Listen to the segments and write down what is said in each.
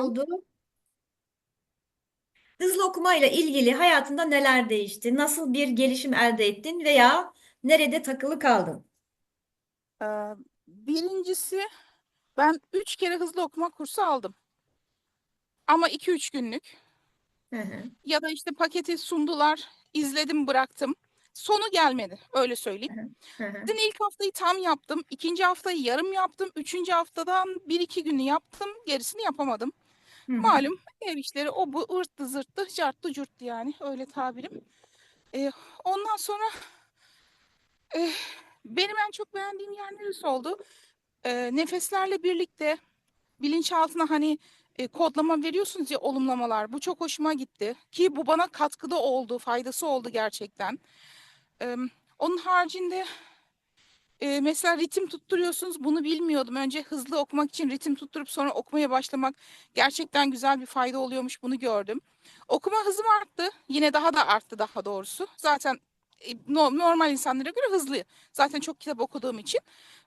oldu? Hızlı okumayla ilgili hayatında neler değişti? Nasıl bir gelişim elde ettin veya nerede takılı kaldın? Ee, birincisi ben üç kere hızlı okuma kursu aldım. Ama iki üç günlük. Hı hı, Ya da işte paketi sundular, izledim bıraktım. Sonu gelmedi öyle söyleyeyim. hı hı, Dün ilk haftayı tam yaptım. ikinci haftayı yarım yaptım. Üçüncü haftadan bir iki günü yaptım. Gerisini yapamadım. Malum ev işleri o bu ırttı zırttı carttı curttu yani öyle tabirim. Ee, ondan sonra eh, benim en çok beğendiğim yer neresi oldu? Ee, nefeslerle birlikte bilinçaltına hani e, kodlama veriyorsunuz ya olumlamalar. Bu çok hoşuma gitti. Ki bu bana katkıda oldu, faydası oldu gerçekten. Ee, onun haricinde e, mesela ritim tutturuyorsunuz. Bunu bilmiyordum. Önce hızlı okumak için ritim tutturup sonra okumaya başlamak gerçekten güzel bir fayda oluyormuş. Bunu gördüm. Okuma hızım arttı. Yine daha da arttı daha doğrusu. Zaten no- normal insanlara göre hızlı. Zaten çok kitap okuduğum için.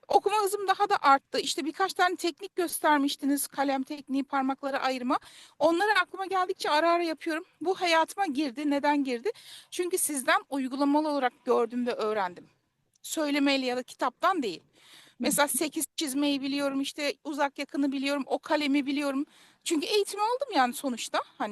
Okuma hızım daha da arttı. İşte birkaç tane teknik göstermiştiniz. Kalem tekniği, parmakları ayırma. Onları aklıma geldikçe ara ara yapıyorum. Bu hayatıma girdi. Neden girdi? Çünkü sizden uygulamalı olarak gördüm ve öğrendim. Söylemeyle ya da kitaptan değil. Mesela 8 çizmeyi biliyorum, işte uzak yakını biliyorum, o kalemi biliyorum. Çünkü eğitimi aldım yani sonuçta hani.